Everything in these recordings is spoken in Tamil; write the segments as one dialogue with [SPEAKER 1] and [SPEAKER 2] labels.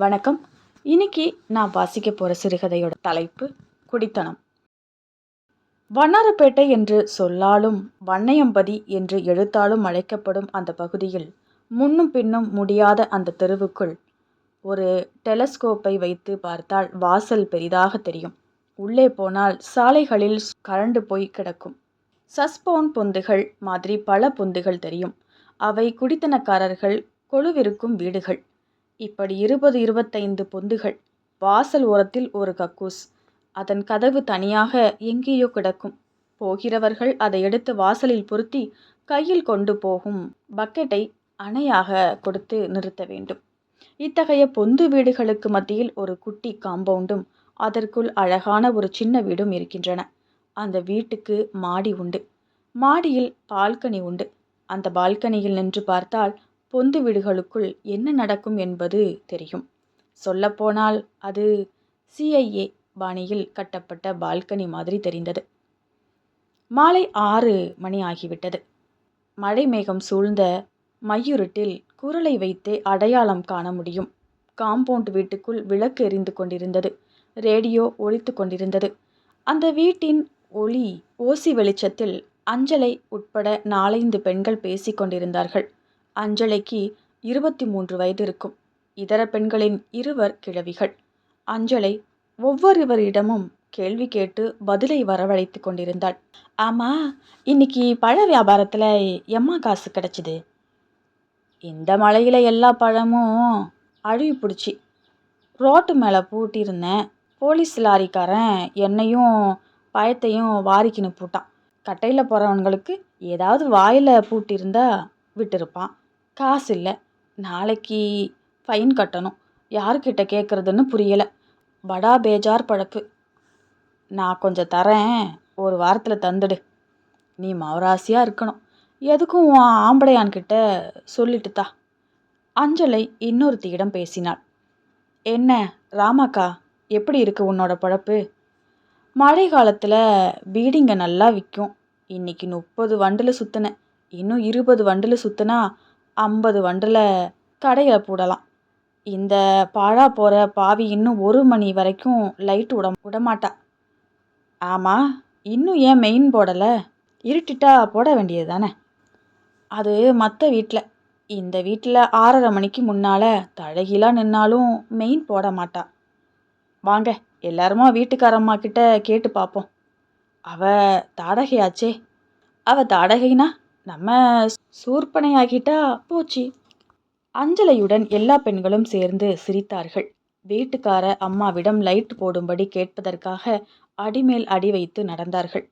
[SPEAKER 1] வணக்கம். இன்னைக்கு நான் வாசிக்க போகிற சிறுகதையோட தலைப்பு குடித்தனம். வண்ணாரப்பேட்டை என்று சொல்லாலும் வண்ணையம்பதி என்று எழுத்தாலும் அழைக்கப்படும் அந்த பகுதியில் முன்னும் பின்னும் முடியாத அந்த தெருவுக்குள் ஒரு டெலஸ்கோப்பை வைத்து பார்த்தால் வாசல் பெரிதாக தெரியும். உள்ளே போனால் சாலைகளில் கரண்டு போய் கிடக்கும். சஸ்போன் பொந்துகள் மாதிரி பல பொந்துகள் தெரியும். அவை குடித்தனக்காரர்கள் கொழுவிருக்கும் வீடுகள். இப்படி இருபது இருபத்தைந்து பொந்துகள். வாசல் ஓரத்தில் ஒரு கக்கூஸ். அதன் கதவு தனியாக எங்கேயோ கிடக்கும். போகிறவர்கள் அதை எடுத்து வாசலில் பொருத்தி கையில் கொண்டு போகும் பக்கெட்டை அணையாக கொடுத்து நிறுத்த வேண்டும். இத்தகைய பொந்து வீடுகளுக்கு மத்தியில் ஒரு குட்டி காம்பவுண்டும் அதற்குள் அழகான ஒரு சின்ன வீடும் இருக்கின்றன. அந்த வீட்டுக்கு மாடி உண்டு. மாடியில் பால்கனி உண்டு. அந்த பால்கனியில் நின்று பார்த்தால் பொந்து வீடுகளுக்குள் என்ன நடக்கும் என்பது தெரியும். சொல்லப்போனால் அது சிஐஏ பாணியில் கட்டப்பட்ட பால்கனி மாதிரி தெரிந்தது. மாலை ஆறு மணி ஆகிவிட்டது. மழை மேகம் சூழ்ந்த மையுருட்டில் குரலை வைத்தே அடையாளம் காண முடியும். காம்பவுண்ட் வீட்டுக்குள் விளக்கு எரிந்து கொண்டிருந்தது. ரேடியோ ஒழித்து கொண்டிருந்தது. அந்த வீட்டின் ஒளி ஓசி வெளிச்சத்தில் அஞ்சலை உட்பட நாலைந்து பெண்கள் பேசிக் கொண்டிருந்தார்கள். அஞ்சலைக்கு இருபத்தி மூன்று வயது இருக்கும் இதர பெண்களின் இருவர் கிழவிகள். அஞ்சலை ஒவ்வொருவரிடமும் கேள்வி கேட்டு பதிலை வரவழைத்து கொண்டிருந்தாள். ஆமா இன்னைக்கு பழ வியாபாரத்தில் எம்மா காசு கிடச்சிது? இந்த மழையில் எல்லா பழமும் அழுவி பிடிச்சி ரோட்டு மேலே பூட்டியிருந்தேன். போலீஸ் லாரிக்காரன் என்னையும் பயத்தையும் வாரிக்கின்னு பூட்டான். கட்டையில் போகிறவங்களுக்கு ஏதாவது வாயில் பூட்டியிருந்தா விட்டிருப்பான். காசு இல்லை நாளைக்கு ஃபைன் கட்டணும். யார்கிட்ட கேட்குறதுன்னு புரியலை. படா பேஜார் பழப்பு. நான் கொஞ்சம் தரேன். ஒரு வாரத்தில் தந்துடு. நீ மௌராசியாக இருக்கணும். எதுக்கும் உன் ஆம்படையான்கிட்ட சொல்லிட்டு தா. அஞ்சலை இன்னொருத்தியிடம் பேசினாள். என்ன ராமாக்கா எப்படி இருக்கு உன்னோட பழப்பு? மழை காலத்தில் பீடிங்க நல்லா விற்கும் இன்னைக்கு முப்பது வண்டில் சுற்றினேன் இன்னும் இருபது வண்டில் சுற்றினா ஐம்பது வண்டில் கடையில் போடலாம். இந்த பாழா போகிற பாவி இன்னும் ஒரு மணி வரைக்கும் லைட் விட விடமாட்டா. ஆமாம் இன்னும் ஏன் மெயின் போடலை இருட்டிட்டா போட வேண்டியது தானே அது மற்ற வீட்டில் இந்த வீட்டில் ஆறரை மணிக்கு முன்னால் தழகிலாம் நின்னாலும் மெயின் போட மாட்டா. வாங்க எல்லாருமா வீட்டுக்காரம்மா கிட்ட கேட்டு பார்ப்போம் அவ தாடகையாச்சே. அவ தாடகைனா நம்ம சூர்பனையாகிட்டா போச்சு. அஞ்சலையுடன் எல்லா பெண்களும் சேர்ந்து சிரித்தார்கள். வீட்டுக்கார அம்மாவிடம் லைட் போடும்படி கேட்பதற்காக அடிமேல் அடி வைத்து நடந்தார்கள்.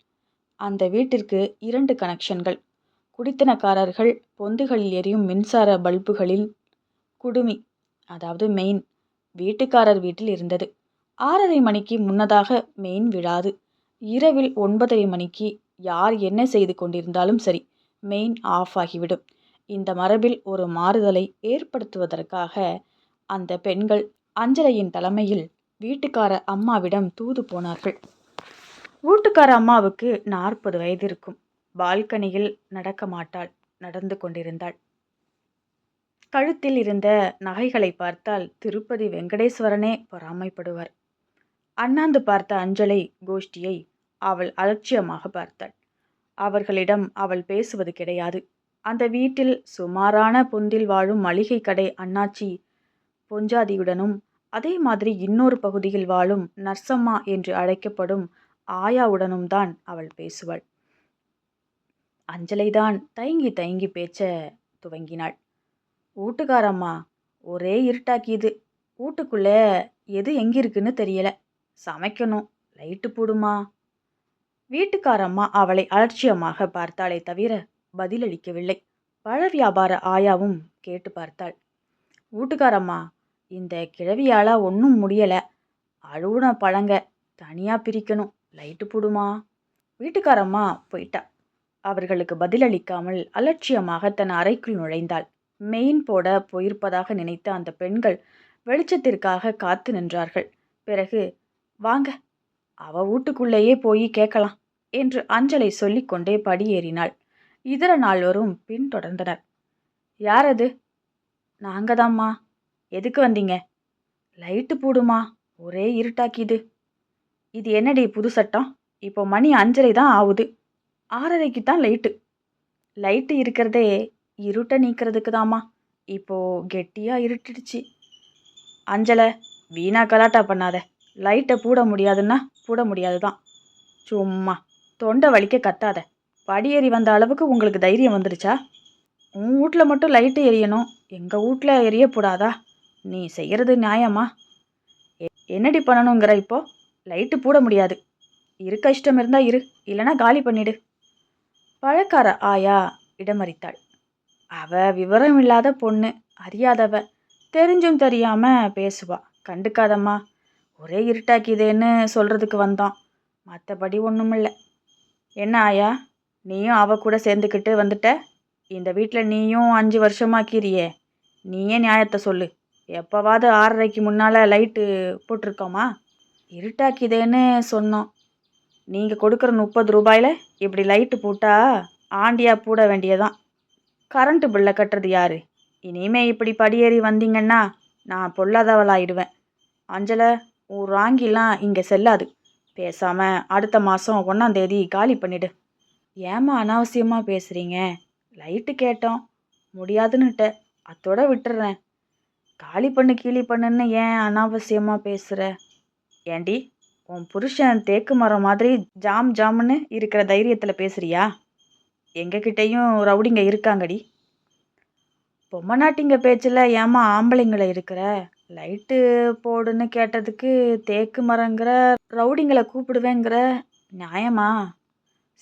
[SPEAKER 1] அந்த வீட்டிற்கு இரண்டு கனெக்ஷன்கள். குடித்தனக்காரர்கள் பொந்துகளில் எரியும் மின்சார பல்புகளில் குடுமி அதாவது மெயின் வீட்டுக்காரர் வீட்டில் இருந்தது. ஆறரை மணிக்கு முன்னதாக மெயின் விழாது. இரவில் ஒன்பதரை மணிக்கு யார் என்ன செய்து கொண்டிருந்தாலும் சரி மெயின் ஆஃப் ஆகிவிடும். இந்த மரபில் ஒரு மாறுதலை ஏற்படுத்துவதற்காக அந்த பெண்கள் அஞ்சலையின் தலைமையில் வீட்டுக்கார அம்மாவிடம் தூது போனார்கள். வீட்டுக்கார அம்மாவுக்கு நாற்பது வயது இருக்கும் பால்கனியில் நடக்க மாட்டாள் நடந்து கொண்டிருந்தாள். கழுத்தில் இருந்த நகைகளை பார்த்தால் திருப்பதி வெங்கடேஸ்வரனே பொறாமைப்படுவார். அண்ணாந்து பார்த்த அஞ்சலை கோஷ்டியை அவள் அலட்சியமாக பார்த்தாள். அவர்களிடம் அவள் பேசுவது கிடையாது. அந்த வீட்டில் சுமாரான பொந்தில் வாழும் மளிகை கடை அண்ணாச்சி பொஞ்சாதியுடனும் அதே மாதிரி இன்னொரு பகுதியில் வாழும் நர்சம்மா என்று அழைக்கப்படும் ஆயாவுடனும் தான் அவள் பேசுவாள். அஞ்சலைதான் தயங்கி தயங்கி பேச்ச துவங்கினாள். வீட்டுக்காரம்மா ஒரே இருட்டாக்கியது வீட்டுக்குள்ளே எது எங்கே இருக்குன்னு தெரியல. சமைக்கணும். லைட்டு போடுமா? வீட்டுக்காரம்மா அவளை அலட்சியமாக பார்த்தாளே தவிர பதிலளிக்கவில்லை. பழ வியாபார ஆயாவும் கேட்டு பார்த்தாள். வீட்டுக்காரம்மா இந்த கிழவியால் ஒன்றும் முடியலை. அழுவுன பழங்க தனியாக பிரிக்கணும். லைட்டு போடுமா? வீட்டுக்காரம்மா போயிட்டா. அவர்களுக்கு பதிலளிக்காமல் அலட்சியமாக தன் அறைக்குள் நுழைந்தாள். மெயின் போட போயிருப்பதாக நினைத்த அந்த பெண்கள் வெளிச்சத்திற்காக காத்து நின்றார்கள். பிறகு வாங்க அவ வீட்டுக்குள்ளேயே போய் கேட்கலாம் என்று அஞ்சலை சொல்லிக்கொண்டே படியேறினாள். இதர நால்வரும் பின்தொடர்ந்தனர் யார் அது? நாங்க தாம்மா எதுக்கு வந்தீங்க? லைட்டு போடுமா. ஒரே இருட்டாக்கிது. இது என்னடி புது சட்டம்? இப்போ மணி அஞ்சரை தான் ஆகுது ஆறரைக்கு தான் லைட்டு. லைட்டு இருக்கிறதே இருட்டை நீக்கிறதுக்கு தாம்மா இப்போ கெட்டியாக இருட்டுடுச்சு. அஞ்சலை வீணா கலாட்டா பண்ணாத. லைட்டை பூட முடியாதுன்னா பூட முடியாது தான் சும்மா. தொண்டை வலிக்க கத்தாத. படியேறி வந்த அளவுக்கு உங்களுக்கு தைரியம் வந்துடுச்சா உன் வீட்டில் மட்டும் லைட்டு எரியணும். எங்கள் வீட்டில் எரியக்கூடாதா நீ செய்கிறது நியாயமா? எ- என்னடி பண்ணணுங்கிற இப்போ? லைட்டு பூட முடியாது. இருக்க இஷ்டம் இருந்தால் இரு. இல்லைன்னா காலி பண்ணிடு. பழக்கார ஆயா இடமறித்தாள். அவ விவரம் இல்லாத பொண்ணு. அறியாதவ. தெரிஞ்சும் தெரியாமல் பேசுவா. கண்டுக்காதம்மா. ஒரே இருட்டாக்கிதேன்னு சொல்கிறதுக்கு வந்தான். மற்றபடி ஒன்றுமில்ல என்ன ஆயா? நீயும் அவ கூட சேர்ந்துக்கிட்டு வந்துட்ட? இந்த வீட்டில் நீயும் அஞ்சு வருஷமாக்கிறியே. நீயே நியாயத்தை சொல்லு. எப்போவாவது ஆறரைக்கு முன்னால் லைட்டு போட்டிருக்கோமா? இருட்டாக்கிதேன்னு சொன்னோம் நீங்கள் கொடுக்குற முப்பது ரூபாயில் இப்படி லைட்டு போட்டால் ஆண்டியாக போட வேண்டியதான். கரண்ட்டு பில்லை கட்டுறது யார்? இனிமே இப்படி படியேறி வந்தீங்கன்னா நான் பொல்லாதவளாயிடுவேன். அஞ்சலை ராங்கிலாம் இங்கே செல்லாது. பேசாமல் அடுத்த மாதம் ஒன்றாந்தேதி காலி பண்ணிடு. ஏம்மா அனாவசியமாக பேசுகிறீங்க லைட்டு கேட்டோம். முடியாதுன்னுட்ட. அத்தோட விட்டுறேன். காலி பண்ணு கீழி பண்ணுன்னு ஏன் அனாவசியமாக பேசுகிற ஏண்டி உன் புருஷன் தேக்கு மரம் மாதிரி ஜாம் ஜாம்னு இருக்கிற தைரியத்தில் பேசுறியா? எங்ககிட்டயும் ரவுடிங்க இருக்காங்கடி. பொம்மநாட்டிங்க பேச்சில் ஏம்மா ஆம்பளைங்களை இருக்கிற? லைட்டு போடுன்னு கேட்டதுக்கு தேக்கு மரங்கிற ரவுடிங்களை கூப்பிடுவேங்கிற நியாயமா?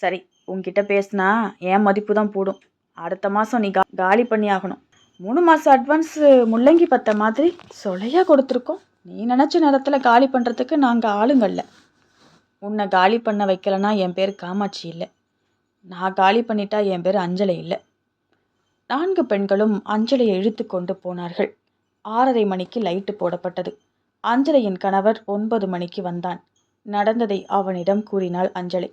[SPEAKER 1] சரி உன்கிட்ட பேசுனா என் மதிப்பு தான் போடும். அடுத்த மாதம் நீ கா காலி பண்ணி ஆகணும் மூணு மாதம் அட்வான்ஸு முள்ளங்கி பத்த மாதிரி சொலையாக கொடுத்துருக்கோம். நீ நினச்ச நேரத்தில் காலி பண்ணுறதுக்கு நாங்கள் ஆளுங்கள்ல. உன்னை காலி பண்ண வைக்கலனா என் பேர் காமாட்சி இல்லை. நான் காலி பண்ணிட்டா என் பேர் அஞ்சலை இல்லை. நான்கு பெண்களும் அஞ்சலையை இழுத்து கொண்டு போனார்கள். ஆறரை மணிக்கு லைட்டு போடப்பட்டது. அஞ்சலையின் கணவர் ஒன்பது மணிக்கு வந்தான். நடந்ததை அவனிடம் கூறினாள் அஞ்சலை.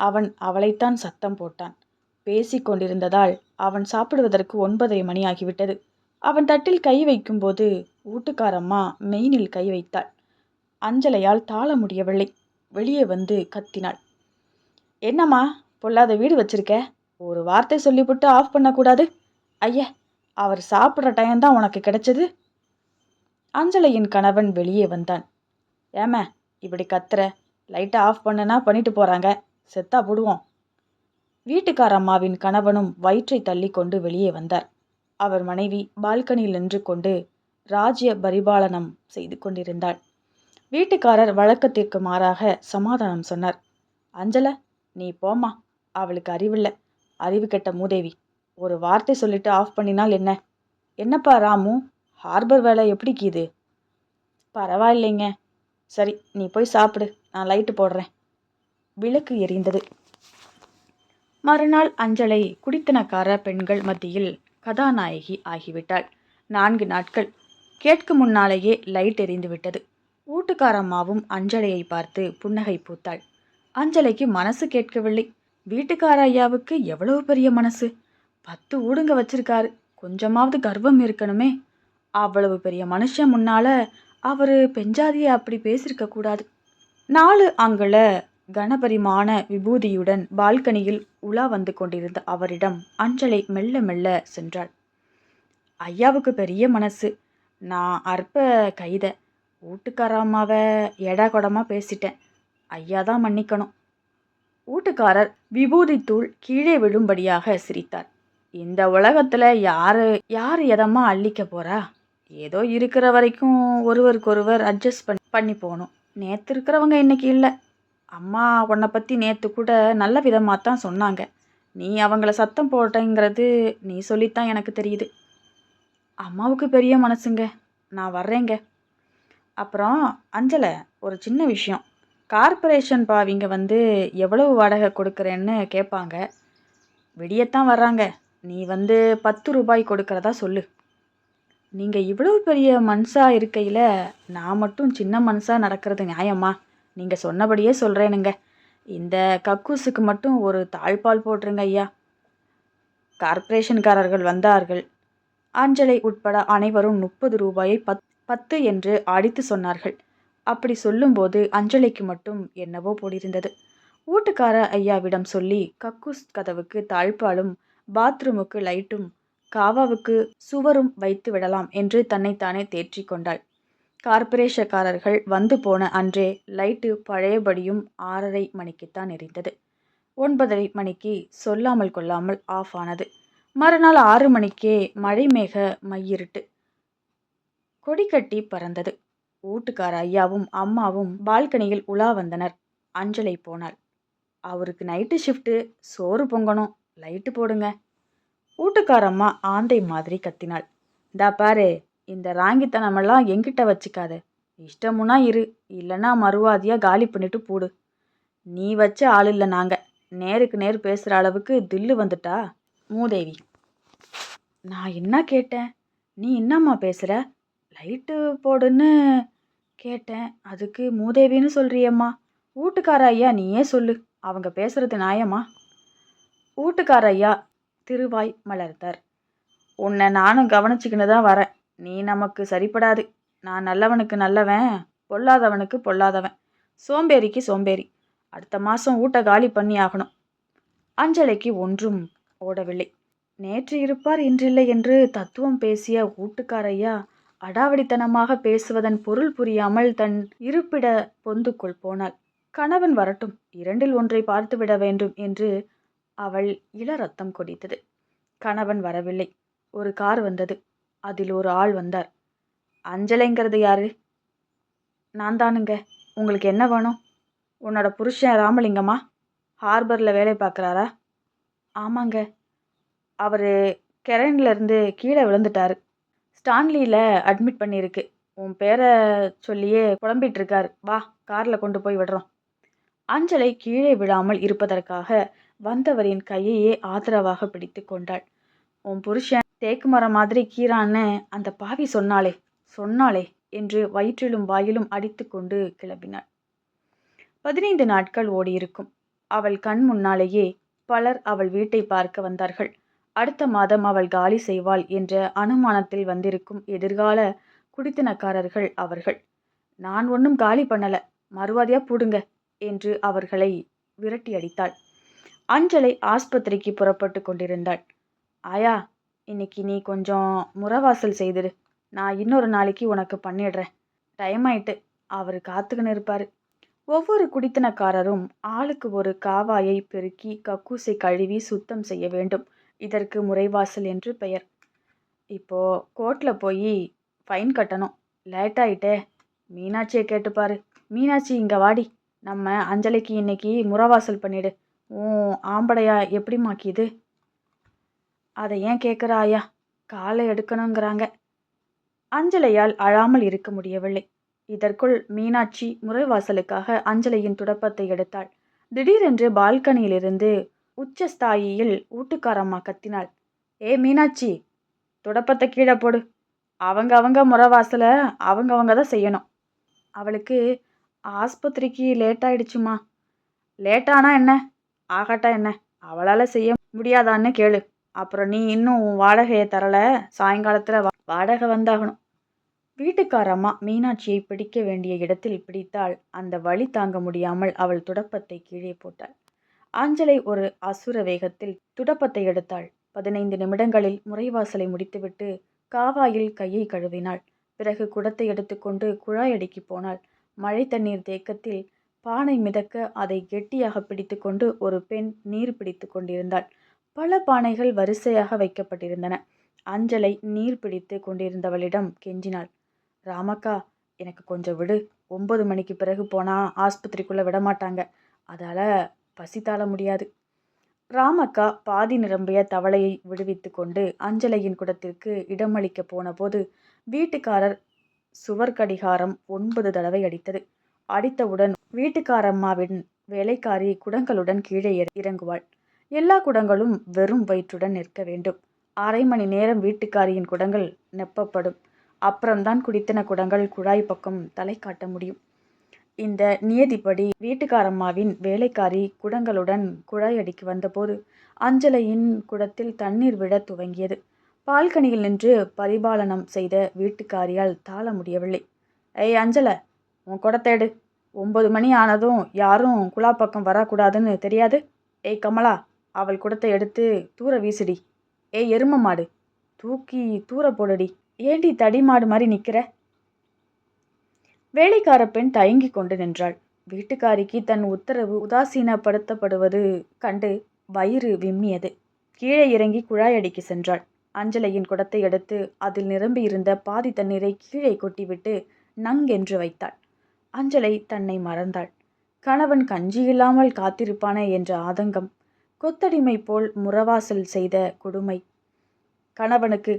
[SPEAKER 1] அவன் அவளைத்தான் சத்தம் போட்டான். பேசிக் கொண்டிருந்ததால் அவன் சாப்பிடுவதற்கு ஒன்பதரை மணி ஆகிவிட்டது. அவன் தட்டில் கை வைக்கும்போது வீட்டுக்காரம்மா மெயினில் கை வைத்தாள். அஞ்சலையால் தாள முடியவில்லை. வெளியே வந்து கத்தினாள். என்னம்மா பொல்லாத வீடு வச்சிருக்க? ஒரு வார்த்தை சொல்லிவிட்டு ஆஃப் பண்ணக்கூடாது. ஐயா அவர் சாப்பிட்ற டைம் தான் உனக்கு கிடைச்சது. அஞ்சலையின் கணவன் வெளியே வந்தான். ஏம இப்படி கத்துற? லைட்டை ஆஃப் பண்ணுனா பண்ணிட்டு போகிறாங்க செத்தா போடுவோம். வீட்டுக்கார அம்மாவின் கணவனும் வயிற்றை தள்ளி கொண்டு வெளியே வந்தார். அவர் மனைவி பால்கனியில் நின்று கொண்டு ராஜ்ய பரிபாலனம் செய்து கொண்டிருந்தாள். வீட்டுக்காரர் வழக்கத்திற்கு மாறாக சமாதானம் சொன்னார். அஞ்சல நீ போமா அவளுக்கு அறிவில்லை. அறிவு கெட்ட மூதேவி. ஒரு வார்த்தை சொல்லிட்டு ஆஃப் பண்ணினால் என்ன? என்னப்பா ராமு? ஹார்பர் வேலை எப்படி கீது பரவாயில்லைங்க. சரி நீ போய் சாப்பிடு. நான் லைட்டு போடுறேன். விளக்கு எரிந்தது. மறுநாள் அஞ்சலை குடித்தனக்கார பெண்கள் மத்தியில் கதாநாயகி ஆகிவிட்டாள். நான்கு நாட்கள். கேட்கும் முன்னாலேயே லைட் எரிந்து விட்டது. வீட்டுக்காரம்மாவும் அஞ்சலையை பார்த்து புன்னகை பூத்தாள். அஞ்சலைக்கு மனசு கேட்கவில்லை. வீட்டுக்கார ஐயாவுக்கு எவ்வளவு பெரிய மனசு? பத்து ஊடுங்க வச்சிருக்காரு. கொஞ்சமாவது கர்வம் இருக்கணுமே. அவ்வளவு பெரிய மனுஷன் முன்னால அவர் பெஞ்சாதியை அப்படி பேசியிருக்க கூடாது. நாலு அங்குல கனபரிமாண விபூதியுடன் பால்கனியில் உலா வந்து கொண்டிருந்த அவரிடம் அஞ்சலை மெல்ல மெல்ல சென்றாள். ஐயாவுக்கு பெரிய மனசு. நான் அற்ப கைத. வீட்டுக்காரம்மாவை எடா கொடமாக பேசிட்டேன். ஐயா தான் மன்னிக்கணும். வீட்டுக்காரர் விபூதி தூள் கீழே விழும்படியாக சிரித்தார். இந்த உலகத்தில் யார் யார் எதமா அள்ளிக்க போகிறா ஏதோ இருக்கிற வரைக்கும் ஒருவருக்கொருவர் அட்ஜஸ்ட் பண்ணி பண்ணி போகணும். நேற்று இருக்கிறவங்க இன்றைக்கி இல்லை. அம்மா உன்னை பற்றி நேற்று கூட நல்ல விதமாக தான் சொன்னாங்க. நீ அவங்கள சத்தம் போட்டேங்கிறது நீ சொல்லித்தான் எனக்கு தெரியுது. அம்மாவுக்கு பெரிய மனசுங்க. நான் வர்றேங்க. அப்புறம் அஞ்சலை ஒரு சின்ன விஷயம். கார்ப்பரேஷன் பாவிங்க வந்து எவ்வளவு வாடகை கொடுக்குறேன்னு கேட்பாங்க விடியத்தான் வர்றாங்க. நீ வந்து பத்து ரூபாய் கொடுக்கறதா சொல்லு. நீங்கள் இவ்வளவு பெரிய மனுஷாக இருக்கையில் நான் மட்டும் சின்ன மனுஷாக நடக்கிறது நியாயமா? நீங்கள் சொன்னபடியே சொல்கிறேனுங்க இந்த கக்கூசுக்கு மட்டும் ஒரு தாழ்பால் போட்டுருங்க ஐயா. கார்ப்பரேஷன்காரர்கள் வந்தார்கள். அஞ்சலை உட்பட அனைவரும் முப்பது ரூபாயை பத் பத்து என்று அடித்து சொன்னார்கள். அப்படி சொல்லும்போது அஞ்சலிக்கு மட்டும் என்னவோ போடியிருந்தது வீட்டுக்கார ஐயாவிடம் சொல்லி கக்கூஸ் கதவுக்கு தாழ்பாலும் பாத்ரூமுக்கு லைட்டும் காவாவுக்கு சுவரும் வைத்து விடலாம் என்று தன்னைத்தானே தேற்றி கொண்டாள். கார்ப்பரேஷக்காரர்கள் வந்து போன அன்றே லைட்டு பழையபடியும் ஆறரை மணிக்குத்தான் எரிந்தது. ஒன்பதரை மணிக்கு சொல்லாமல் கொள்ளாமல் ஆஃப் ஆனது. மறுநாள் ஆறு மணிக்கே மழை மேக மையிருட்டு கொடிக்கட்டி பறந்தது. வீட்டுக்கார ஐயாவும் அம்மாவும் பால்கனியில் உலா வந்தனர். அஞ்சலை போனாள். அவருக்கு நைட்டு ஷிஃப்ட்டு சோறு பொங்கணும். லைட்டு போடுங்க. வீட்டுக்காரம்மா ஆந்தை மாதிரி கத்தினாள். இந்தா பாரு இந்த ராங்கித்தனமெல்லாம் எங்கிட்ட வச்சுக்காத. இஷ்டமுன்னா இரு இல்லைன்னா மறுவாதியாக காலி பண்ணிட்டு போடு. நீ வச்ச ஆள் இல்லை நாங்கள் நேருக்கு நேர் பேசுகிற அளவுக்கு தில்லு வந்துட்டா? மூதேவி. நான் என்ன கேட்டேன்? நீ என்னம்மா பேசுகிற லைட்டு போடுன்னு கேட்டேன். அதுக்கு மூதேவின்னு சொல்கிறியம்மா வீட்டுக்கார ஐயா நீயே சொல்லு. அவங்க பேசுகிறது நியாயமா? வீட்டுக்கார ஐயா திருவாய் மலர்ந்தார். உன்னை நானும் கவனிச்சுக்கின்னு தான் வரேன். நீ நமக்கு சரிப்படாது. நான் நல்லவனுக்கு நல்லவன் பொல்லாதவனுக்கு பொல்லாதவன். சோம்பேறிக்கு சோம்பேறி. அடுத்த மாதம் ஊட்ட காலி பண்ணி ஆகணும் அஞ்சலைக்கு ஒன்றும் ஓடவில்லை. நேற்று இருப்பார் இன்றில்லை என்று தத்துவம் பேசிய ஊட்டுக்காரையா அடாவடித்தனமாக பேசுவதன் பொருள் புரியாமல் தன் இருப்பிட பொந்துக்குள் போனாள். கணவன் வரட்டும் இரண்டில் ஒன்றை பார்த்துவிட வேண்டும் என்று அவள் இள ரத்தம் கொடித்தது கணவன் வரவில்லை. ஒரு கார் வந்தது. அதில் ஒரு ஆள் வந்தார். அஞ்சலைங்கிறது யாரு? நான் தானுங்க. உங்களுக்கு என்ன வேணும்? உன்னோட புருஷன் ராமலிங்கம்மா. ஹார்பரில் வேலை பார்க்குறாரா? ஆமாங்க. அவர் இருந்து கீழே விழுந்துட்டார். ஸ்டான்லியில் அட்மிட் பண்ணியிருக்கு. உன் பேரை சொல்லியே புலம்பிட்டு வா காரில் கொண்டு போய் விடுறோம். அஞ்சலை கீழே விழாமல் இருப்பதற்காக வந்தவரின் கையையே ஆதரவாக பிடித்து கொண்டாள். உன் புருஷன் தேக்கு மரம் மாதிரி கீரான்னு அந்த பாவி சொன்னாளே சொன்னாளே என்று வயிற்றிலும் வாயிலும் அடித்து கொண்டு கிளம்பினாள். பதினைந்து நாட்கள் ஓடியிருக்கும். அவள் கண் முன்னாலேயே பலர் அவள் வீட்டை பார்க்க வந்தார்கள். அடுத்த மாதம் அவள் காலி செய்வாள் என்ற அனுமானத்தில் வந்திருக்கும் எதிர்கால குடித்தனக்காரர்கள் அவர்கள். நான் ஒன்றும் காலி பண்ணல மறுவாதியா பூடுங்க என்று அவர்களை விரட்டி அடித்தாள் அஞ்சலை ஆஸ்பத்திரிக்கு புறப்பட்டு கொண்டிருந்தாள். ஆயா இன்னைக்கு நீ கொஞ்சம் முறவாசல் செய்திரு. நான் இன்னொரு நாளைக்கு உனக்கு பண்ணிடுறேன். டைம் ஆயிட்டு. அவர் காத்துக்கின்னு இருப்பார். ஒவ்வொரு குடித்தனக்காரரும் ஆளுக்கு ஒரு காவாயை பெருக்கி கக்கூசை கழுவி சுத்தம் செய்ய வேண்டும். இதற்கு முறைவாசல் என்று பெயர். இப்போ கோர்ட்டில் போய் ஃபைன் கட்டணும். லேட் ஆயிட்டே. மீனாட்சியை கேட்டுப்பாரு. மீனாட்சி இங்கே வாடி. நம்ம அஞ்சலிக்கு இன்னைக்கு முறவாசல் பண்ணிடு. உன் ஆம்படையா எப்படிமாக்கிது அதை ஏன் கேட்குற ஆயா காலை எடுக்கணுங்கிறாங்க. அஞ்சலையால் அழாமல் இருக்க முடியவில்லை. இதற்குள் மீனாட்சி முறைவாசலுக்காக அஞ்சலையின் துடப்பத்தை எடுத்தாள். திடீரென்று பால்கனியிலிருந்து உச்சஸ்தாயியில் ஊட்டுக்காரம்மா கத்தினாள். ஏ மீனாட்சி துடப்பத்தை கீழே போடு. அவங்க அவங்க முறைவாசலை அவங்க அவங்க தான் செய்யணும். அவளுக்கு ஆஸ்பத்திரிக்கு லேட் ஆயிடுச்சுமா லேட்டானா என்ன? ஆகட்டா என்ன? அவளால் செய்ய முடியாதான்னு கேளு. அப்புறம் நீ இன்னும் உன் வாடகையை தரல? சாயங்காலத்தில் வாடகை வந்தாகணும். வீட்டுக்காரம்மா மீனாட்சியை பிடிக்க வேண்டிய இடத்தில் பிடித்தால் அந்த வழி தாங்க முடியாமல் அவள் துடப்பத்தை கீழே போட்டாள். ஆஞ்சலை ஒரு அசுர வேகத்தில் துடப்பத்தை எடுத்தாள். பதினைந்து நிமிடங்களில் முறைவாசலை முடித்துவிட்டு காவாயில் கையை கழுவினாள். பிறகு குடத்தை எடுத்துக்கொண்டு குழாய் அடுக்கி போனாள். மழை தண்ணீர் தேக்கத்தில் பானை மிதக்க அதை கெட்டியாக பிடித்துக்கொண்டு ஒரு பெண் நீர் பிடித்து கொண்டிருந்தாள். பல பானைகள் வரிசையாக வைக்கப்பட்டிருந்தன. அஞ்சலை நீர் பிடித்து கொண்டிருந்தவளிடம் கெஞ்சினாள். ராமக்கா எனக்கு கொஞ்சம் விடு. ஒன்பது மணிக்கு பிறகு போனால் ஆஸ்பத்திரிக்குள்ளே விட மாட்டாங்க. அதால் பசி தாழ முடியாது. ராமக்கா பாதி நிரம்பிய தவளையை விடுவித்து கொண்டு அஞ்சலையின் குடத்திற்கு இடமளிக்க போனபோது வீட்டுக்காரர் சுவர் கடிகாரம் ஒன்பது தடவை அடித்தது. அடித்தவுடன் வீட்டுக்காரம்மாவின் வேலைக்காரி குடங்களுடன் கீழே இறங்குவாள். எல்லா குடங்களும் வெறும் வயிற்றுடன் நிற்க வேண்டும். அரை மணி நேரம் வீட்டுக்காரியின் குடங்கள் நெப்பப்படும். அப்புறம்தான் குடித்தன குடங்கள் குழாய் பக்கம் தலை காட்ட முடியும். இந்த நியதிப்படி வீட்டுக்காரம்மாவின் வேலைக்காரி குடங்களுடன் குழாய் அடிக்கு வந்தபோது அஞ்சலையின் குடத்தில் தண்ணீர் விட துவங்கியது. பால்கனியில் நின்று பரிபாலனம் செய்த வீட்டுக்காரியால் தாள முடியவில்லை. ஏய் அஞ்சல உன் குடத்தை எடு ஒம்பது மணி ஆனதும் யாரும் குழா பக்கம் வரக்கூடாதுன்னு தெரியாது. ஏய் கமலா அவள் குடத்தை எடுத்து தூர வீசுடி. ஏய் எரும மாடு. தூக்கி தூர போடுடி. ஏண்டி தடி மாடு மாதிரி நிற்கிற வேலைக்கார பெண் தயங்கி கொண்டு நின்றாள். வீட்டுக்காரிக்கு தன் உத்தரவு உதாசீனப்படுத்தப்படுவது கண்டு வயிறு விம்மியது. கீழே இறங்கி குழாய் அடிக்கு சென்றாள். அஞ்சலையின் குடத்தை எடுத்து அதில் நிரம்பியிருந்த பாதி தண்ணீரை கீழே கொட்டிவிட்டு நங்கென்று வைத்தாள். அஞ்சலை தன்னை மறந்தாள். கணவன் கஞ்சி இல்லாமல் காத்திருப்பானே என்ற ஆதங்கம் கொத்தடிமை போல் முறவாசல் செய்த கொடுமை. கணவனுக்கு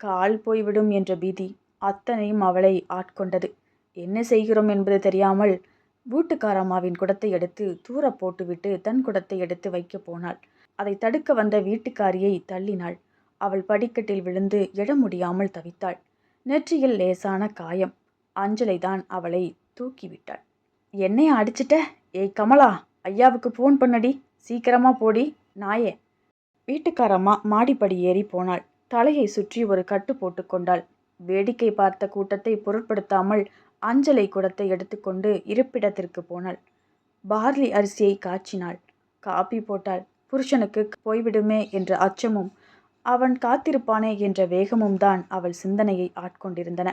[SPEAKER 1] கால் போய்விடும் என்ற பீதி அத்தனையும் அவளை ஆட்கொண்டது. என்ன செய்கிறோம் என்பது தெரியாமல் வீட்டுக்காரம்மாவின் குடத்தை எடுத்து தூர போட்டுவிட்டு தன் குடத்தை எடுத்து வைக்கப் போனாள். அதை தடுக்க வந்த வீட்டுக்காரியை தள்ளினாள். அவள் படிக்கட்டில் விழுந்து எழ முடியாமல் தவித்தாள். நெற்றியில் லேசான காயம். அஞ்சலை தான் அவளை தூக்கிவிட்டாள். என்னைய அடிச்சிட்ட? ஏய் கமலா ஐயாவுக்கு ஃபோன் பண்ணடி. சீக்கிரமா போடி. நாயே. வீட்டுக்காரம்மா மாடிப்படி ஏறி போனாள். தலையை சுற்றி ஒரு கட்டு போட்டுக்கொண்டாள் வேடிக்கை பார்த்த கூட்டத்தை பொருட்படுத்தாமல் அஞ்சலை குடத்தை எடுத்துக்கொண்டு இருப்பிடத்திற்கு போனாள். பார்லி அரிசியை காய்ச்சினாள். காப்பி போட்டாள் புருஷனுக்கு போய்விடுமே என்ற அச்சமும் அவன் காத்திருப்பானே என்ற வேகமும் தான் அவள் சிந்தனையை ஆட்கொண்டிருந்தன.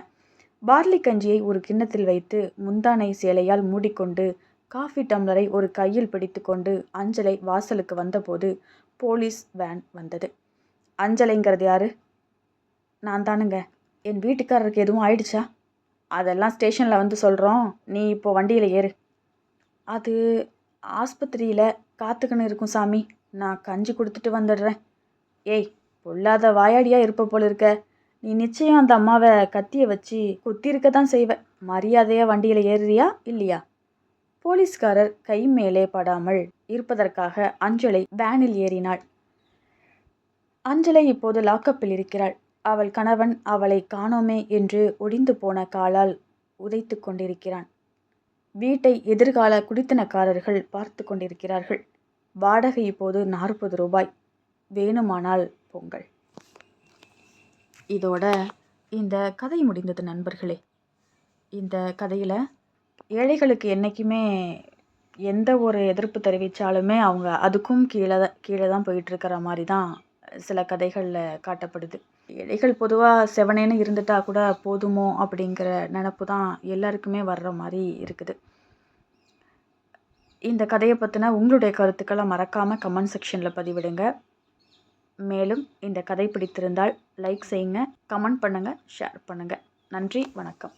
[SPEAKER 1] பார்லி கஞ்சியை ஒரு கிண்ணத்தில் வைத்து முந்தானை சேலையால் மூடிக்கொண்டு காஃபி டம்ளரை ஒரு கையில் பிடித்துக்கொண்டு அஞ்சலை வாசலுக்கு வந்தபோது போலீஸ் வேன் வந்தது. அஞ்சலைங்கிறது யாரு? நான் தானுங்க. என் வீட்டுக்காரருக்கு எதுவும் ஆயிடுச்சா? அதெல்லாம் ஸ்டேஷனில் வந்து சொல்கிறோம் நீ இப்போ வண்டியில் ஏறு. அது ஆஸ்பத்திரியில் காத்துக்கின்னு இருக்கும் சாமி. நான் கஞ்சி கொடுத்துட்டு வந்துடுறேன். ஏய் பொல்லாத வாயாடியாக இருப்ப போல இருக்க. நீ நிச்சயம் அந்த அம்மாவை கத்தியை வச்சு குத்திருக்க தான் செய்வ மரியாதையாக வண்டியில் ஏறுறியா இல்லையா? போலீஸ்காரர் கை மேலே படாமல் இருப்பதற்காக அஞ்சலை வேனில் ஏறினாள். அஞ்சலை இப்போது லாக்கப்பில் இருக்கிறாள். அவள் கணவன் அவளை காணோமே என்று ஒடிந்து போன காலால் உதைத்து கொண்டிருக்கிறான். வீட்டை எதிர்கால குடித்தனக்காரர்கள் பார்த்து கொண்டிருக்கிறார்கள். வாடகை இப்போது நாற்பது ரூபாய். வேணுமானால் பொங்கல் இதோட இந்த கதை முடிந்தது நண்பர்களே. இந்த கதையில் ஏழைகளுக்கு என்றைக்குமே எந்த ஒரு எதிர்ப்பு தெரிவித்தாலுமே அவங்க அதுக்கும் கீழே தான் கீழே தான் போயிட்டுருக்கிற மாதிரி தான் சில கதைகளில் காட்டப்படுது. ஏழைகள் பொதுவாக செவனேன்னு இருந்துட்டா கூட போதுமோ அப்படிங்கிற நினப்பு தான் எல்லாருக்குமே வர்ற மாதிரி இருக்குது. இந்த கதையை பற்றின உங்களுடைய கருத்துக்களை மறக்காமல் கமெண்ட் செக்ஷனில் பதிவிடுங்க. மேலும் இந்த கதை பிடித்திருந்தால் லைக் செய்யுங்க கமெண்ட் பண்ணுங்கள் ஷேர் பண்ணுங்கள் நன்றி வணக்கம்.